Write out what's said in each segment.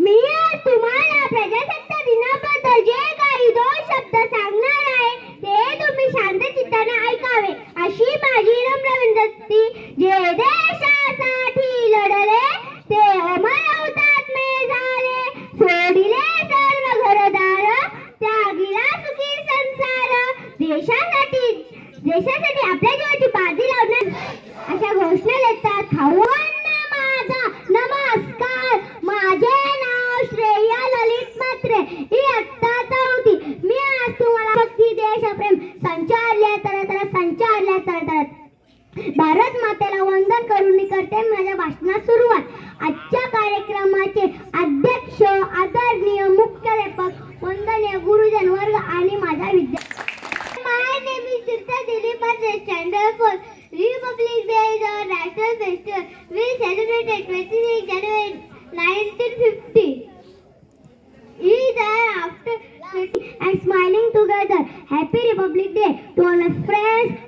मी आज तुम्हाला प्रजासत्ताक दिनाबद्दल जे काही दोन शब्द सांगणार आहे ते तुम्ही शांत चित्ताने ऐकावे. अशी माझी नम्र विनंती जे देशासाठी लढले ते अमर हुतात्मे झाले. सोडिले सर्व घरदार त्यागिला सुखी संसार. देशासाठी देशासाठी आपल्या जीवाची बाजी लावण्यात अशा घोषणा देतात खाऊन माझा नमस्कार माझे नाव श्रेया ललित म्हात्रे ही आत्ताचा होती मी आज तुम्हाला भक्ती देशप्रेम संचारल्या तर तर भारत मातेला वंदन करून मी करते माझ्या भाषणात सुरुवात. आजच्या कार्यक्रमाचे Day to all our friends,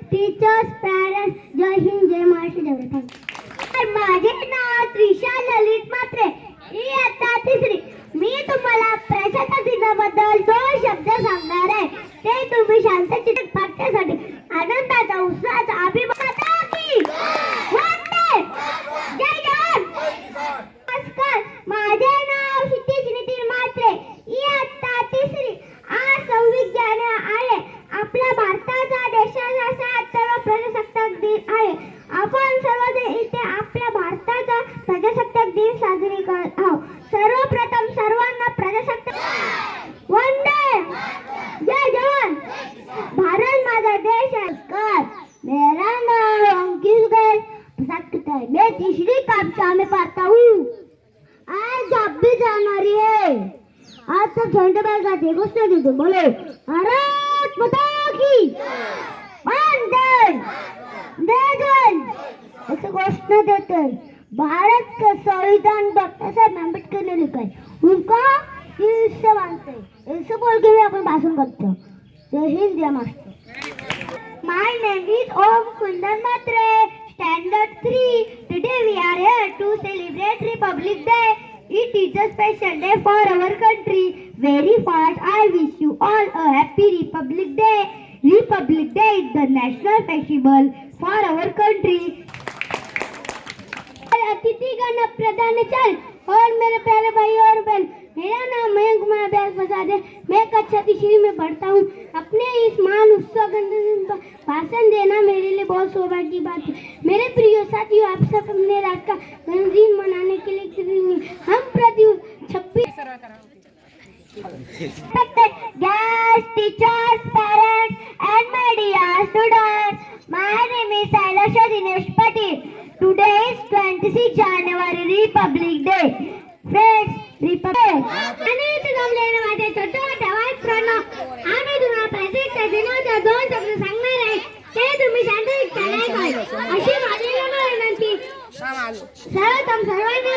दिन आहे. आपण सर्वजण इथे आपल्या भारताचा प्रजासत्ताक दिन साजरी करत आहोत. सर्वप्रथम सर्वांना प्रजासत्ताक वंदे जय जवान! भारत माझा देश आहे. कर मेरा नाम अंकित गैर सकता है. मैं तीसरी कक्षा में पढ़ता हूँ। आज छब्बीस जनवरी है। आज तो झंडे बजाते घोषणा देते बोले भारत माता की वंदे जय घोषणा देते हैं। भारत का संविधान डॉक्टर साहब अम्बेडकर ने लिखा है उनका इससे मानते हैं ऐसे बोल के भी अपन भाषण करते हैं जय हिंद जय master My name is Om Kundan Matre, Standard 3. Today we are here to celebrate Republic Day. It is a special day for our country. Very fast, I wish you all a happy Republic Day. Republic Day is the national festival for our country. अतिथिगण चल। और मेरे प्यारे भाई और बहन मेरा नाम मयंक कुमार अभ्यास प्रसाद है। मैं कक्षा तीसरी में पढ़ता हूँ। अपने इस महान उत्सव गणतंत्र पर भाषण देना मेरे लिए बहुत सौभाग्य की बात है। मेरे प्रिय साथियों आप सब अपने रात का गणतंत्र मनाने के लिए हम प्रति छब्बीस respected guests, teachers, parents, and my name is Sailasha Dinesh Patil. Today is 26 January, Republic Day. Friends, Republic आणि इथे जमलेले माझे छोटे मोठे मित्रांनो आम्ही तुम्हाला प्रत्येक दिनाच्या दोन शब्द सांगणार आहे ते तुम्ही शांतरित्याने ऐकावे अशी माझी विनंती सर्वप्रथम सर्वांना